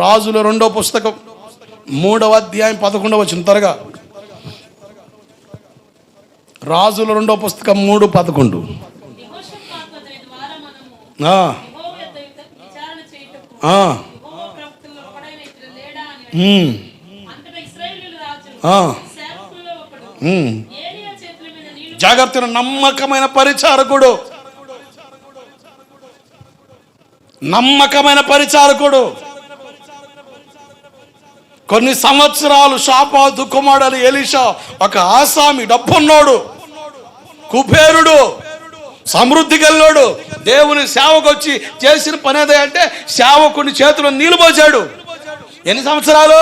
రాజుల రెండో పుస్తకం మూడవ అధ్యాయం పదకొండవ వచ్చిన త్వరగా. రాజుల రెండో పుస్తకం మూడు పదకొండు. జాగ్రత్త నమ్మకమైన పరిచారకుడు. నమ్మకమైన పరిచారకుడు. కొన్ని సంవత్సరాలు షాపాదు కుమారుడు ఎలిషా ఒక ఆసామి డబ్బున్నోడు కుబేరుడు సమృద్ధి గల్లోడు దేవుని సేవకు వచ్చి చేసిన పని ఏదే అంటే సేవకుని చేతిలో నీళ్ళు పోసాడు. ఎన్ని సంవత్సరాలు?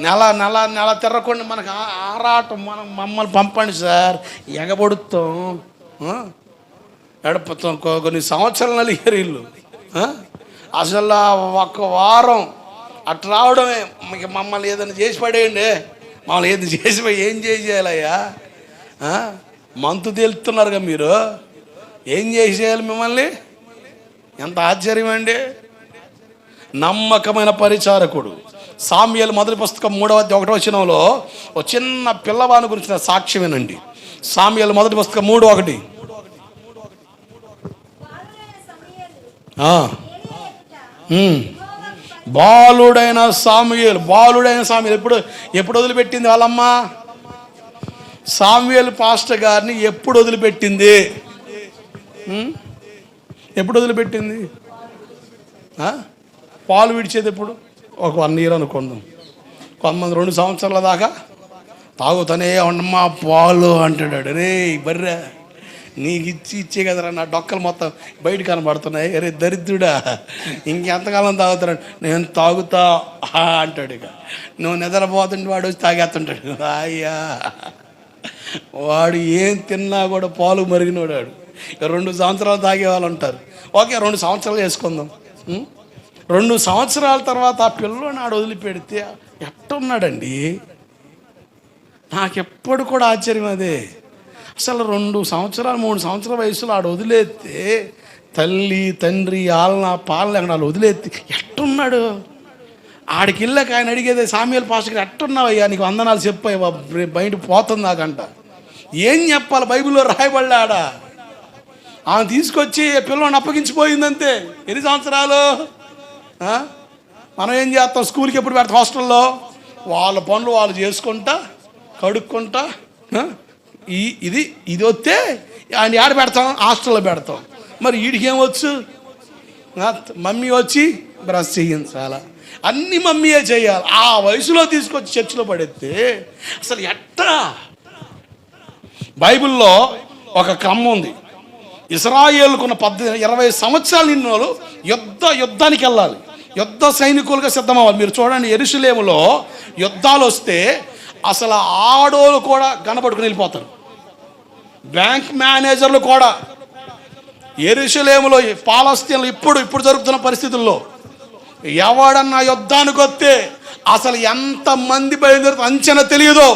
నెల నెల నెల తిరగకుండా మనకు ఆరాటం మనం మమ్మల్ని పంపండి సార్. ఎగబడుతాం. ఆ? ఎడపతాం కొన్ని సంవత్సరాలు నలిగారు వీళ్ళు. అసలు ఒక ఒక్క వారం అట్లా రావడమే. మీకు మమ్మల్ని ఏదైనా చేసి పడేయండి. మమ్మల్ని ఏది చేసి ఏం చేసేయాలయ్యా? మంతు తేలుతున్నారుగా మీరు. ఏం చేసేయాలి మిమ్మల్ని? ఎంత ఆశ్చర్యం అండి. నమ్మకమైన పరిచారకుడు. సామ్యాలు మొదటి పుస్తకం మూడవ ఒకటో వచనంలో ఒక చిన్న పిల్లవాని గురించిన సాక్ష్యం వినండి. సామ్యాలు మొదటి పుస్తకం మూడు ఒకటి. ఆ. బాలుడైన సామ్యులు బాలుడైన సామ్యులు ఎప్పుడు ఎప్పుడు వదిలిపెట్టింది వాళ్ళమ్మ? సామ్యుల్ పాస్టర్ గారిని ఎప్పుడు వదిలిపెట్టింది? ఎప్పుడు వదిలిపెట్టింది? పాలు విడిచేది ఎప్పుడు? ఒక వన్ ఇయర్ అనుకుందాం. కొంతమంది రెండు సంవత్సరాల దాకా తాగుతానే ఉండమ్మా పాలు అంటాడు రే బర్రె. నీకు ఇచ్చి ఇచ్చే కదరా నా డొక్కలు మొత్తం బయట కనబడుతున్నాయి. అరే దరిద్రుడా ఇంకెంతకాలం తాగుతున్నాడు? నేను తాగుతా అంటాడు ఇక. నువ్వు నిద్రపోతుంటే వాడు వచ్చి తాగేస్తుంటాడు. అయ్యా వాడు ఏం తిన్నా కూడా పాలు మరిగినోడు వాడు. రెండు సంవత్సరాలు తాగే వాళ్ళు ఉంటారు. ఓకే రెండు సంవత్సరాలు వేసుకుందాం. రెండు సంవత్సరాల తర్వాత ఆ పిల్లలు ఆడు వదిలిపెడితే ఎట్టున్నాడండి? నాకెప్పుడు కూడా ఆశ్చర్యం అదే. అసలు రెండు సంవత్సరాలు మూడు సంవత్సరాల వయసులో ఆడు వదిలేస్తే తల్లి తండ్రి ఆలన పాలన అక్కడ వాళ్ళు వదిలేస్తే ఎట్టున్నాడు? ఆడికి ఇళ్ళకి ఆయన అడిగేది సామ్యాల పాస్టర్ ఎట్టున్నావయ్యా? నీకు వందనాలు చెప్పాయి బయట పోతుంది నాకంట. ఏం చెప్పాలి? బైబిల్లో రాయబడలే ఆమె తీసుకొచ్చి పిల్లవాడిని అప్పగించిపోయిందంతే? ఎన్ని సంవత్సరాలు? మనం ఏం చేస్తాం? స్కూల్కి ఎప్పుడు పెడతాం? హాస్టల్లో? వాళ్ళ పనులు వాళ్ళు చేసుకుంటా కడుక్కుంటా ఈ ఇది ఇది వస్తే ఆయన ఆడ పెడతాం? హాస్టల్లో పెడతాం. మరి వీడికి ఏమొచ్చు మమ్మీ వచ్చి బ్రష్ చేయించాలా? అన్ని మమ్మీయే చేయాలి. ఆ వయసులో తీసుకొచ్చి చర్చిలో పడేస్తే అసలు ఎట్టా? బైబిల్లో ఒక క్రమం ఉంది. ఇస్రాయేల్కున్న పద్దెనిమిది ఇరవై సంవత్సరాలు నిన్న వాళ్ళు యుద్ధ యుద్ధానికి వెళ్ళాలి. యుద్ధ సైనికులుగా సిద్ధమవ్వాలి. మీరు చూడండి ఎరుసలేములో యుద్ధాలు వస్తే అసలు ఆడోళ్ళు కూడా గనపడుకుని వెళ్ళిపోతారు. బ్యాంక్ మేనేజర్లు కూడా ఎరుసలేములో పాలస్తీన్లు ఇప్పుడు ఇప్పుడు జరుగుతున్న పరిస్థితుల్లో ఎవడన్నా యుద్ధానికి వస్తే అసలు ఎంతమంది మంది అంచనా తెలియదు.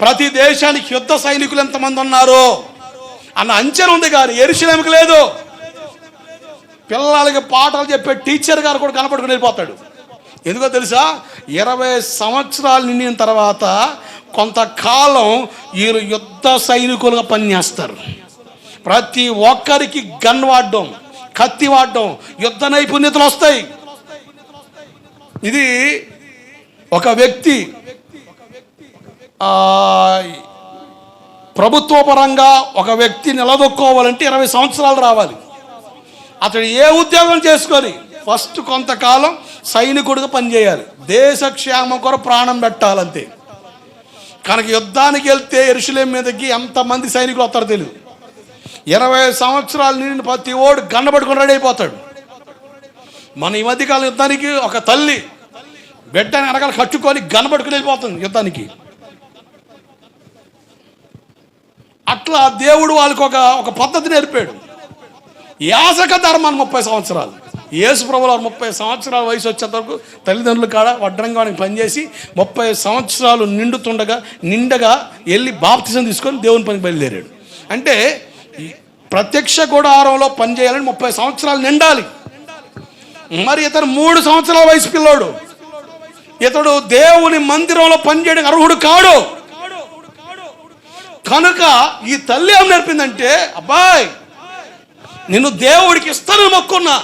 ప్రతి దేశానికి యుద్ధ సైనికులు ఎంతమంది ఉన్నారు అన్న అంచనా ఉంది కానీ ఎరుసలేమికి లేదు. పిల్లలకి పాటలు చెప్పే టీచర్ గారు కూడా కనపడుకుని వెళ్ళిపోతాడు. ఎందుకో తెలుసా? ఇరవై సంవత్సరాలు నిండిన తర్వాత కొంతకాలం వీరు యుద్ధ సైనికులుగా పనిచేస్తారు. ప్రతి ఒక్కరికి గన్ వాడడం కత్తి వాడడం యుద్ధ నైపుణ్యతలు వస్తాయి. ఇది ఒక వ్యక్తి ప్రభుత్వపరంగా ప్రభుత్వ పరంగా ఒక వ్యక్తి నిలదొక్కోవాలంటే ఇరవై సంవత్సరాలు రావాలి. అతడు ఏ ఉద్యోగం చేసుకొని ఫస్ట్ కొంతకాలం సైనికుడిగా పనిచేయాలి. దేశ క్షేమం కొరకు ప్రాణం పెట్టాలంతే. కనుక యుద్ధానికి వెళ్తే ఎరుసలేం మీదకి ఎంతమంది సైనికులు వస్తారో తెలియదు ఇరవై సంవత్సరాలు నిండిన ప్రతి ఓడు గండ రెడీ అయిపోతాడు. మన ఈ మధ్యకాలం యుద్ధానికి ఒక తల్లి బిడ్డని వెనకాల కట్టుకొని గనబడుకుని వెళ్ళిపోతుంది యుద్ధానికి. అట్లా దేవుడు వాళ్ళకి ఒక ఒక పద్ధతి నేర్పాడు. యాసక ధర్మాన్ని ముప్పై సంవత్సరాలు. యేసు ప్రభుల ముప్పై సంవత్సరాల వయసు వచ్చేంత వరకు తల్లిదండ్రులు కాడ వడ్రంగా పనిచేసి ముప్పై సంవత్సరాలు నిండుతుండగా నిండగా వెళ్ళి బాప్తిజం తీసుకొని దేవుని పనికి బయలుదేరాడు. అంటే ప్రత్యక్ష గుడారంలో పనిచేయాలని ముప్పై సంవత్సరాలు నిండాలి. మరి ఇతను మూడు సంవత్సరాల వయసు పిల్లోడు. ఇతడు దేవుని మందిరంలో పనిచేయడానికి అర్హుడు కాడు. కనుక ఈ తల్లి ఏం నేర్పిందంటే అబ్బాయ్ నిన్ను దేవుడికి ఇస్తాను మొక్కున్నా.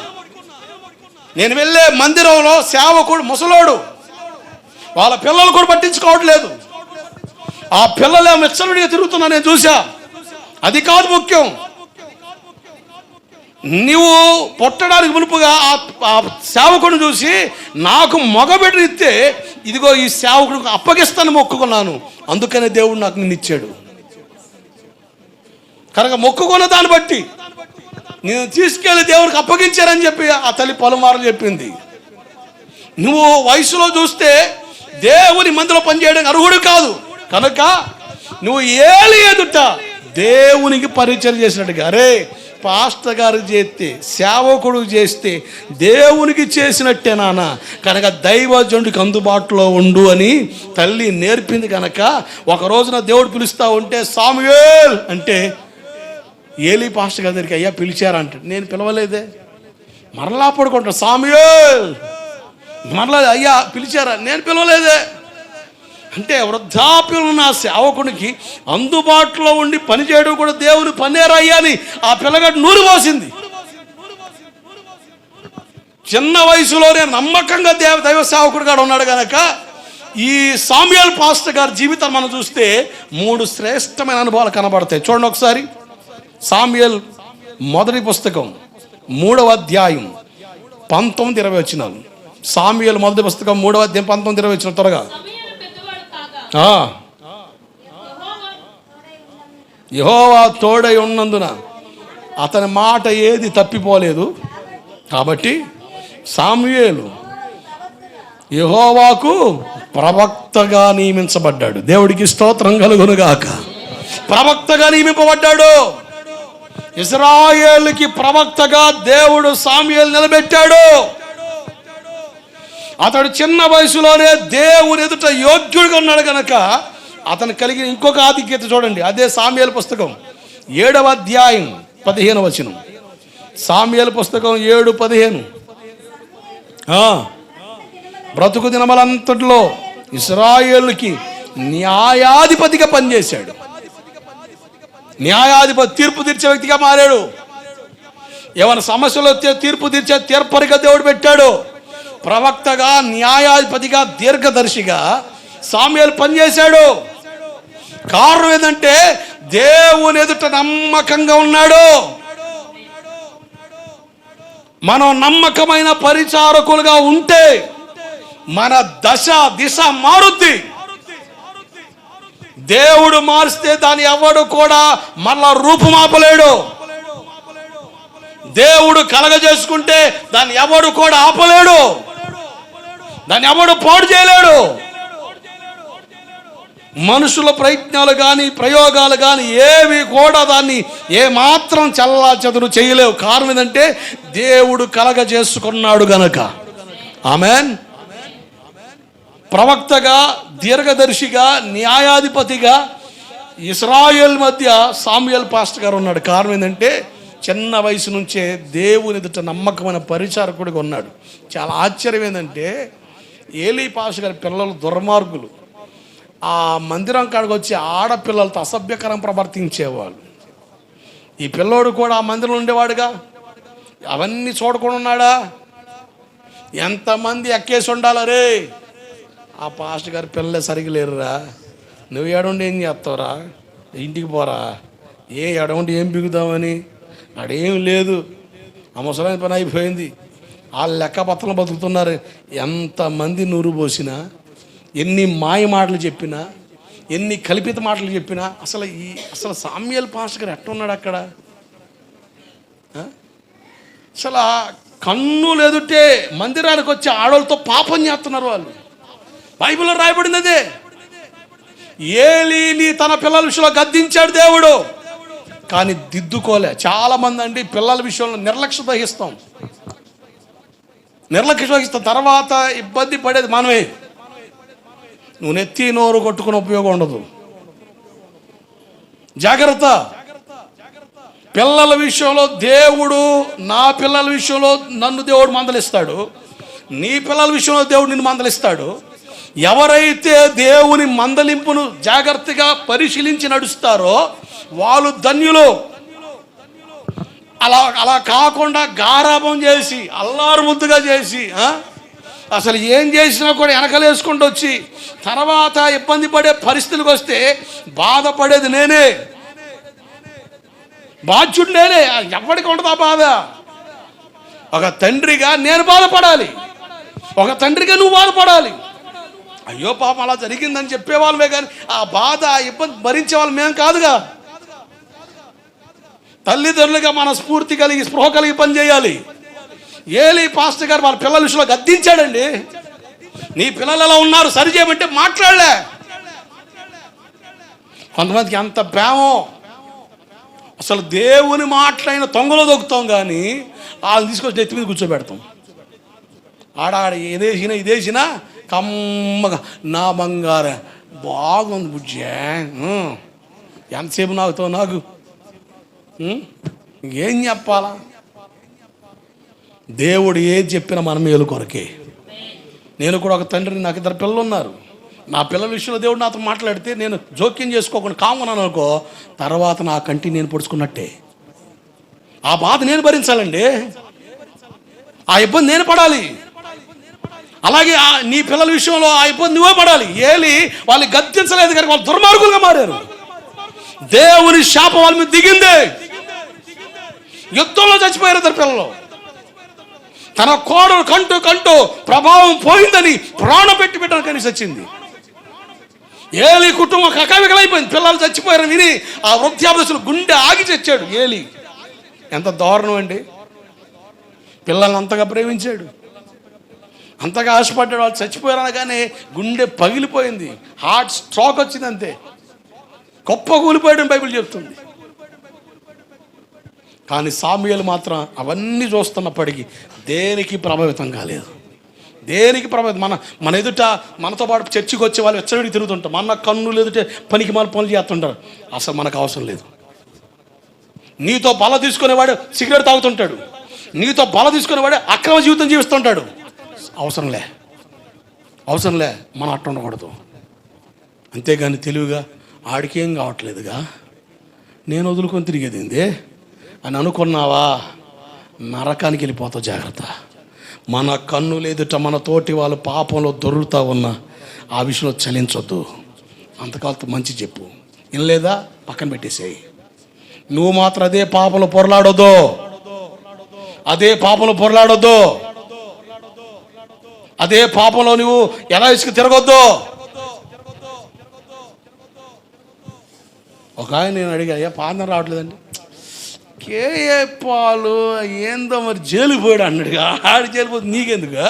నేను వెళ్ళే మందిరంలో సేవకుడు ముసలోడు. వాళ్ళ పిల్లలు కూడా పట్టించుకోవట్లేదు ఆ పిల్లలు మెచ్చలుడిగా తిరుగుతున్నా నేను చూసా అది కాదు ముఖ్యం. నువ్వు పుట్టడానికి మునుపుగా ఆ- ఆ సేవకుడిని చూసి నాకు మగబిడ్డనిస్తే ఇదిగో ఈ సేవకుడికి అప్పగిస్తాను మొక్కుకున్నాను. అందుకనే దేవుడు నాకు నిన్ను ఇచ్చాడు. కనుక మొక్కుకున్న దాన్ని బట్టి నేను తీసుకెళ్ళి దేవుడికి అప్పగించారని చెప్పి ఆ తల్లి పలుమార్లు చెప్పింది. నువ్వు వయసులో చూస్తే దేవుని మందిలో పనిచేయడానికి అర్హుడు కాదు. కనుక నువ్వు ఏలి ఎదుట దేవునికి పరిచయం చేసినట్టుగా అరే పాస్టర్ గారు చేస్తే సేవకుడు చేస్తే దేవునికి చేసినట్టే నాన్న. కనుక దైవజనుడికి అందుబాటులో ఉండు అని తల్లి నేర్పింది కనుక ఒక రోజున దేవుడు పిలుస్తా ఉంటే సాముయేల్ అంటే ఏలి పాస్టర్ గారి దగ్గరికి అయ్యా పిలిచారంట నేను పిలవలేదే. మరలా పడుకుంటా సాముయేల్ మరలా అయ్యా పిలిచారా? నేను పిలవలేదే. అంటే వృద్ధాప్యం ఉన్న సేవకునికి అందుబాటులో ఉండి పని చేయడం కూడా దేవుని పనేరా అయ్యా అని ఆ పిల్లగాడు నూరు పోసింది చిన్న వయసులోనే నమ్మకంగా దేవ దైవ సేవకుడు సేవకుడుగా ఉన్నాడు కనుక ఈ సామ్యాల్ పాస్టర్ గారి జీవితం మనం చూస్తే మూడు శ్రేష్టమైన అనుభవాలు కనబడతాయి. చూడండి ఒకసారి. సామ్యల్ మొదటి పుస్తకం మూడవ అధ్యాయం పంతొమ్మిది ఇరవై వచ్చినాను సామ్యల్ మొదటి పుస్తకం మూడవ అధ్యాయం పంతొమ్మిది ఇరవై వచ్చిన త్వరగా. యహోవా తోడై ఉన్నందున అతని మాట ఏది తప్పిపోలేదు. కాబట్టి సామ్యులు యహోవాకు ప్రవక్తగా నియమించబడ్డాడు. దేవుడికి స్తోత్రం కలుగునుగాక. ప్రవక్తగా నియమింపబడ్డాడు. ఇజ్రాయేల్కి ప్రవక్తగా దేవుడు సామ్యుయేలు నిలబెట్టాడు. అతడు చిన్న వయసులోనే దేవుని ఎదుట యోగ్యుడిగా ఉన్నాడు కనుక అతను కలిగిన ఇంకొక ఆధిక్యత చూడండి అదే సామ్యాల పుస్తకం. ఏడవ అధ్యాయం పదిహేను వచనం. సామ్యాల పుస్తకం ఏడు పదిహేను. బ్రతుకు దినమలంతట్లో ఇస్రాయేల్కి న్యాయాధిపతిగా పనిచేశాడు. న్యాయాధిపతి తీర్పు తీర్చే వ్యక్తిగా మారాడు. ఏమైనా సమస్యలు వస్తే తీర్పు తీర్చే తీర్పరిగా దేవుడు పెట్టాడు. ప్రవక్తగా న్యాయాధిపతిగా దీర్ఘదర్శిగా సామ్యాలు పనిచేశాడు. కారణం ఏంటంటే దేవుని ఎదుట నమ్మకంగా ఉన్నాడు. మనం నమ్మకమైన పరిచారకులుగా ఉంటే మన దశ దిశ మారుద్ది. దేవుడు మారిస్తే దాన్ని ఎవడు కూడా మళ్ళా రూపుమాపలేడు. దేవుడు కలగజేసుకుంటే దాన్ని ఎవడు కూడా ఆపలేడు. దాన్ని ఎవడు పాడు చేయలేడు. మనుషుల ప్రయత్నాలు కానీ ప్రయోగాలు కానీ ఏవి కూడా దాన్ని ఏమాత్రం చల్లా చెదురు చేయలేవు. కారణం ఏంటంటే దేవుడు కలగ చేసుకున్నాడు గనక. ఆమెన్. ప్రవక్తగా దీర్ఘదర్శిగా న్యాయాధిపతిగా ఇస్రాయల్ మధ్య సామ్యుయల్ పాస్టర్ గారు ఉన్నాడు. కారణం ఏంటంటే చిన్న వయసు నుంచే దేవుని ఎదుట నమ్మకమైన పరిచారకుడిగా ఉన్నాడు. చాలా ఆశ్చర్యం ఏంటంటే ఏలీ పాస్టర్ గారి పిల్లలు దుర్మార్గులు. ఆ మందిరం కాడికి వచ్చి ఆడపిల్లలతో అసభ్యకరం ప్రవర్తించేవాళ్ళు. ఈ పిల్లోడు కూడా ఆ మందిరంలో ఉండేవాడుగా? అవన్నీ చూడకుండా ఉన్నాడా? ఎంతమంది ఎక్కేసి ఉండాలరే ఆ పాస్టర్ గారు పిల్లలే సరిగ్గా లేరురా. నువ్వు ఎడవండి ఏం చేస్తావురా? ఇంటికి పోరా. ఏ ఎడవండి ఏం బిగుదామని? అడేం లేదు. అవసరమైన పని అయిపోయింది. ఆ లెక్క పత్రం బతుకుతున్నారు. ఎంతమంది నూరు పోసినా ఎన్ని మాయ మాటలు చెప్పినా ఎన్ని కల్పిత మాటలు చెప్పినా అసలు ఈ అసలు సామ్యల్ పాస్టర్ గారు ఎట్టున్నాడు అక్కడ? అసలు కన్ను కన్నులు మందిరానికి వచ్చి ఆడవాళ్ళతో పాపం చేస్తున్నారు వాళ్ళు. బైబిల్లో రాయబడింది అదే ఏలీని తన పిల్లల విషయంలో గద్దించాడు దేవుడు. కానీ దిద్దుకోలే. చాలా మంది అండి పిల్లల విషయంలో నిర్లక్ష్య వహిస్తాం. నిర్లక్ష్య వహిస్తాం. తర్వాత ఇబ్బంది పడేది మనమే. నువ్వు నెత్తి నోరు కొట్టుకుని ఉపయోగం ఉండదు. జాగ్రత్త. పిల్లల విషయంలో దేవుడు నా పిల్లల విషయంలో నన్ను దేవుడు మందలిస్తాడు. నీ పిల్లల విషయంలో దేవుడు నిన్ను మందలిస్తాడు. ఎవరైతే దేవుని మందలింపును జాగ్రత్తగా పరిశీలించి నడుస్తారో వాళ్ళు ధన్యులు. అలా అలా కాకుండా గారాభం చేసి అల్లారు ముద్దుగా చేసి అసలు ఏం చేసినా కూడా వెనకలేసుకుంటూ వచ్చి తర్వాత ఇబ్బంది పడే పరిస్థితులకు వస్తే బాధపడేది నేనే. బాధ్యుడు నేనే. ఎవరికి ఉండదు ఆ బాధ? ఒక తండ్రిగా నేను బాధపడాలి. ఒక తండ్రిగా నువ్వు బాధపడాలి. అయ్యో పాపం అలా జరిగిందని చెప్పేవాళ్ళమే కానీ ఆ బాధ ఆ ఇబ్బంది భరించే వాళ్ళు మేము కాదుగా. తల్లిదండ్రులుగా మన స్ఫూర్తి కలిగి స్పృహ కలిగి పనిచేయాలి ఏలి పాస్టర్ గారు వాళ్ళ పిల్లల విషయంలో గద్దించాడండి. నీ పిల్లలు ఎలా ఉన్నారు సరి చేయమంటే మాట్లాడలే. కొంతమందికి అంత ప్రేమో. అసలు దేవుని మాటలైన తొంగలో దొక్కుతాం కానీ వాళ్ళని తీసుకొచ్చి నెత్తి మీద కూర్చోబెడతాం. ఆడ ఆడ ఏదేసినా ఇదేసినా కమ్మగా నా బంగార బాగుంది బుజ్జే ఎంతసేపు నాకుతో నాకు ఏం చెప్పాలా? దేవుడు ఏది చెప్పినా మన మేలు కొరకే. నేను కూడా ఒక తండ్రిని నాకు ఇద్దరు పిల్లలు ఉన్నారు నా పిల్లల విషయంలో దేవుడు నాతో మాట్లాడితే నేను జోక్యం చేసుకోకుండా కామన్నాను అనుకో తర్వాత నా కంటి నేను పొడుచుకున్నట్టే. ఆ బాధ నేను భరించాలండి. ఆ ఇబ్బంది నేను పడాలి. అలాగే నీ పిల్లల విషయంలో ఆ ఇబ్బంది నువ్వే పడాలి. ఏలి వాళ్ళు గద్దించలేదు కానీ వాళ్ళు దుర్మార్గులుగా మారారు. దేవుని శాపం వాళ్ళ మీద దిగిందే. యుద్ధంలో చచ్చిపోయారు ఇద్దరు పిల్లలు. తన కోడలు కంటూ కంటూ ప్రభావం పోయిందని ప్రాణం పెట్టి పెట్టిన కనీసి వచ్చింది. ఏలి కుటుంబం కకావికలైపోయింది. పిల్లలు చచ్చిపోయారు విని ఆ వృద్ధాభ్యసులు గుండె ఆగి చచ్చాడు. ఏలి ఎంత దారుణం అండి. పిల్లల్ని అంతగా ప్రేమించాడు. అంతగా ఆశపడ్డాడు వాళ్ళు చచ్చిపోయారు అనగానే గుండె పగిలిపోయింది. హార్ట్ స్ట్రోక్ వచ్చింది అంతే. గొప్ప కూలిపోయాడని బైబిల్ చెప్తుంది. కానీ సామ్యులు మాత్రం అవన్నీ చూస్తున్నప్పటికీ దేనికి ప్రభావితం కాలేదు. దేనికి ప్రభావితం? మన మన ఎదుట మనతో పాటు చర్చికి వచ్చే వాళ్ళు వెచ్చడికి తిరుగుతుంటాం మన కన్నులు ఎదుటే పనికి మన పనులు చేస్తుంటారు. అసలు మనకు అవసరం లేదు. నీతో బల తీసుకునేవాడు సిగరెట్ తాగుతుంటాడు. నీతో బల తీసుకునేవాడు అక్రమ జీవితం జీవిస్తుంటాడు. అవసరంలే అవసరంలే మనం అట్ట ఉండకూడదు. అంతేగాని తెలివిగా ఆడికేం కావట్లేదుగా. నేను వదులుకొని తిరిగేది ఏంది? అని అనుకున్నావా? నరకానికి వెళ్ళిపోతావు జాగ్రత్త. మన కన్ను లేదుట మన తోటి వాళ్ళు పాపంలో దొరుకుతా ఉన్న ఆ విషయంలో చలించొద్దు. అంతకాలతో మంచి చెప్పు. వినలేదా? పక్కన పెట్టేసేయి. నువ్వు మాత్రం అదే పాపంలో పొరలాడొద్దు. అదే పాపంలో పొరలాడొద్దు. అదే పాపంలో నువ్వు ఎలా ఇసుకు తిరగొద్దు? ఒక ఆయన నేను అడిగా అయ్యా పాదం రావట్లేదండి. కేఏ పాలు? ఏందో మరి జైలు పోయాడు? అన్నాడు ఆడి జైలు పోతే నీకెందుకు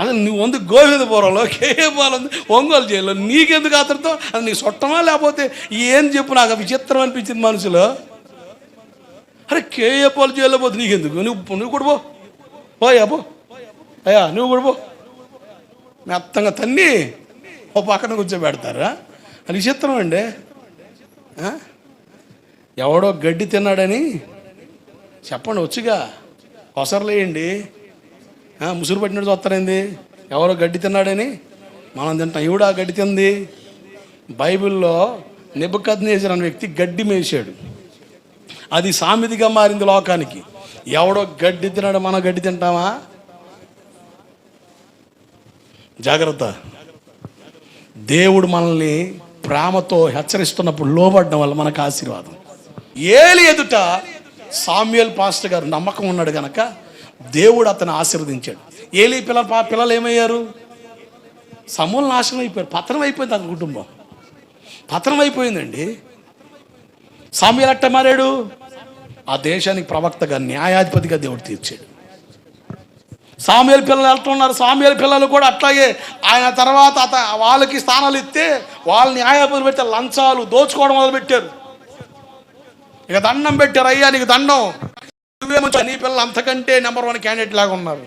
అసలు నువ్వు వందు గోవిందపురంలో కేఏ పాలు ఉంది? ఒంగోలు జైల్లో. నీకెందుకు అతనితో? అది నీకు సొట్టమా లేకపోతే ఏం చెప్పు? నాకు విచిత్రం అనిపించింది మనసులో. అరే కేఏ పాలు జైల్లో పోతే నీకెందుకు? నువ్వు నువ్వు కూడా పో. పోయా పో. అయ్యా నువ్వు కూడా పో. మెత్తంగా తన్ని ఓ పక్కన కూర్చోబెడతారా? అది విచిత్రం అండి. ఎవడో గడ్డి తిన్నాడని చెప్పండి వచ్చుగా. కొసరలేయండి ముసురు పట్టినట్టు చూస్తారేంది? ఎవరో గడ్డి తిన్నాడని మనం తింటాం. ఈవిడ గడ్డి తింది. బైబిల్లో నిబద్నేశ్వర అనే వ్యక్తి గడ్డి మేసాడు అది సామెతిగా మారింది లోకానికి. ఎవడో గడ్డి తిన్నాడు మనం గడ్డి తింటామా? జాగ్రత్త. దేవుడు మనల్ని ప్రేమతో హెచ్చరిస్తున్నప్పుడు లోబడడం వల్ల మనకు ఆశీర్వాదం. ఏలి ఎదుట సామ్యుయల్ పాస్టర్ గారు నమ్మకం ఉన్నాడు కనుక దేవుడు అతను ఆశీర్వదించాడు. ఏలి పిల్ల పా పిల్లలు ఏమయ్యారు? సమూల నాశనం అయిపోయారు. పతనం అయిపోయింది అతని కుటుంబం. పతనం అయిపోయిందండి. సామ్యులు అట్ట మారాడు? ఆ దేశానికి ప్రవక్తగా న్యాయాధిపతిగా దేవుడు తీర్చాడు. సామ్యుల పిల్లలు వెళ్తున్నారు. సామ్యుల పిల్లలు కూడా అట్లాగే ఆయన తర్వాత అత వాళ్ళకి స్థానాలు ఇస్తే వాళ్ళు న్యాయపతులు పెట్టే లంచాలు దోచుకోవడం మొదలు పెట్టారు ఇక దండం పెట్టారు. అయ్యా నీకు దండం. నువ్వేమో నీ పిల్లలు అంతకంటే నెంబర్ వన్ క్యాండిడేట్ లాగా ఉన్నారు.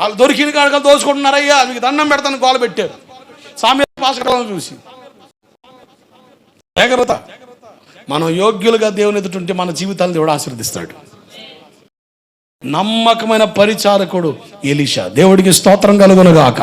వాళ్ళు దొరికిన కాడగా దోచుకుంటున్నారు. అయ్యా మీకు దండం పెడతాను గోల పెట్టారు. సామ్య పాసకాలను చూసి. జాగ్రత్త. మనం యోగ్యులుగా దేవుని ఎదుటుంటే మన జీవితాలను దేవుడు ఆశీర్దిస్తాడు నమ్మకమైన పరిచారకుడు ఎలీషా. దేవుడికి స్తోత్రం కలుగునుగాక.